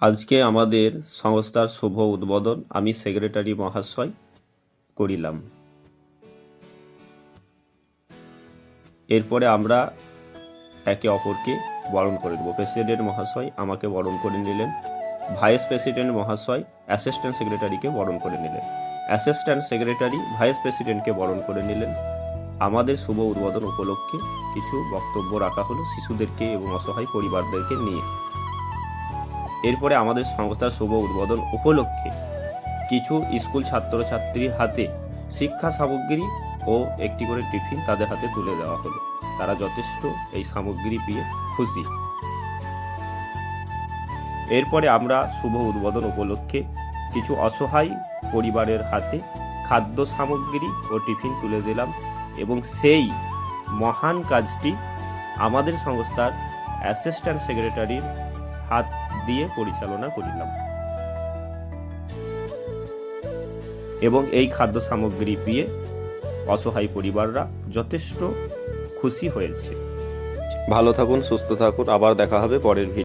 আজকে আমাদের সংস্থার শুভ উদ্বোধন আমি সেক্রেটারি মহাশয় করিলাম। এরপরে আমরা একে অপরকে বরণ করে দেবো। প্রেসিডেন্ট মহাশয় আমাকে বরণ করে নিলেন। ভাইস প্রেসিডেন্ট মহাশয় অ্যাসিস্ট্যান্ট সেক্রেটারিকে বরণ করে নিলেন। অ্যাসিস্ট্যান্ট সেক্রেটারি ভাইস প্রেসিডেন্টকে বরণ করে নিলেন। আমাদের শুভ উদ্বোধন উপলক্ষে কিছু বক্তব্য রাখা হলো শিশুদেরকে এবং অসহায় পরিবারদেরকে নিয়ে। এরপরে আমাদের সংস্থার শুভ উদ্বোধন উপলক্ষে কিছু স্কুল ছাত্রছাত্রীর হাতে শিক্ষা সামগ্রী ও একটি করে টিফিন তাদের হাতে তুলে দেওয়া হলো। তারা যথেষ্ট এই সামগ্রী পেয়ে খুশি। এরপরে আমরা শুভ উদ্বোধন উপলক্ষে কিছু অসহায় পরিবারের হাতে খাদ্য সামগ্রী ও টিফিন তুলে দিলাম এবং সেই মহান কাজটি আমাদের সংস্থার অ্যাসিস্ট্যান্ট সেক্রেটারির হাত দিয়ে পরিচালনা করিলাম। এবং এই খাদ্য সামগ্রী পেয়ে অসহায় পরিবাররা যথেষ্ট খুশি হয়েছে। ভালো থাকুন, সুস্থ থাকুন, আবার দেখা হবে পরের ভিডিও